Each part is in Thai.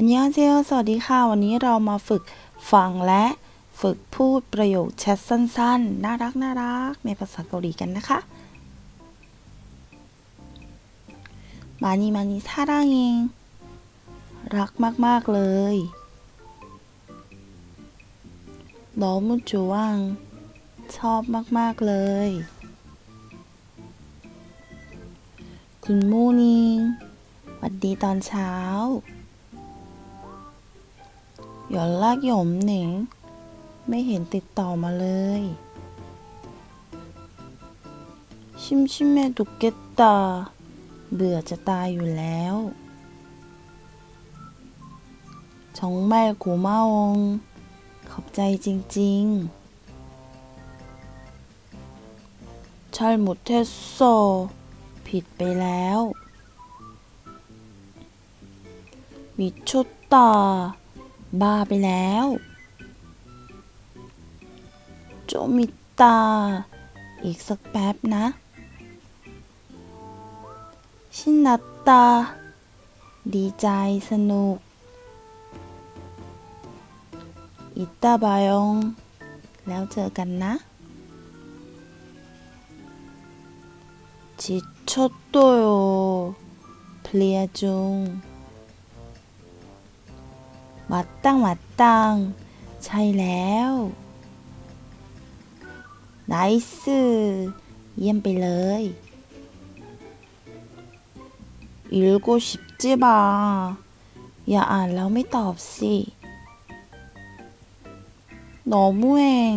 อันยองเซลสวัสดีค่ะ วันนี้เรามาฝึกฟังและฝึกพูดประโยคแชทสั้นๆ น่ารักน่ารักในภาษาเกาหลีกันนะคะมานีมานีท่าร่างเองรักมากๆเลย너무องชอบมาก ๆ เลยคุณมูนิงวัดดีตอนเช้า หยอนลากหยมหนิง ไม่เห็นติดต่อมาเลยชิมชิมแม่ดุกเกตตาเบื่อจะตายอยู่แล้วชงแม่กูมาองขอบใจจริงๆชัลมุเทสโซ ผิดไปแล้วมิชุตตา บ้าไปแล้ว โจมิตา อีกสักแป๊บนะ ชินัตตา ดีใจสนุก อิตาบายอง แล้วเจอกันนะจิตชดโตโย วัดตั้งวัดตั้งใช่แล้วไนซ์เยี่ยมไปเลยอิลกูชิบจิบาอย่าอ่านแล้วไม่ตอบสิหนอมุเอง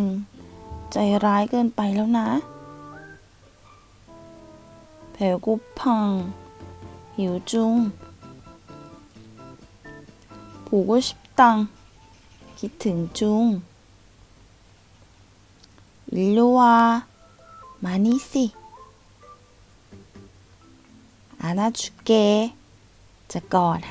ใจร้ายเกินไปแล้วนะเผลกูพังหิวจุง ผูกชิบตังคิดถึงจุงอิลูวามานี่สิอานาชุเกจะกอดใ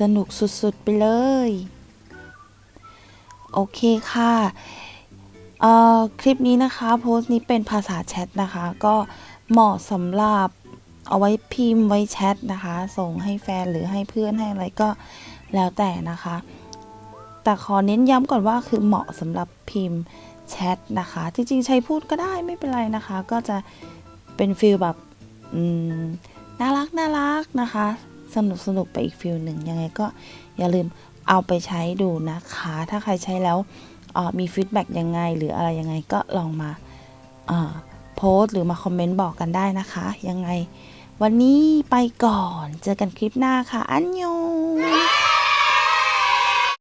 สนุกสุดๆไปเลย โอเคค่ะคลิปนี้นะคะ โพสต์นี้เป็นภาษาแชทนะคะ ก็เหมาะสำหรับเอาไว้พิมพ์ไว้แชทนะคะ ส่งให้แฟนหรือให้เพื่อนให้อะไรก็แล้วแต่นะคะ แต่ขอเน้นย้ำก่อนว่าคือเหมาะสำหรับพิมพ์แชทนะคะ จริงๆ ใช้พูดก็ได้ไม่เป็นไรนะคะ ก็จะเป็นฟิลแบบน่ารักน่ารักนะคะ สนุกสนุกไปอีกฟิลหนึ่งยังไงก็อย่าลืมเอาไปใช้ดูนะคะ ถ้าใครใช้แล้วมีฟีดแบ็กยังไง หรืออะไรยังไงก็ลองมาโพสหรือมาคอมเมนต์บอกกันได้นะคะ ยังไง วันนี้ไปก่อน เจอกันคลิปหน้าค่ะ อันยอง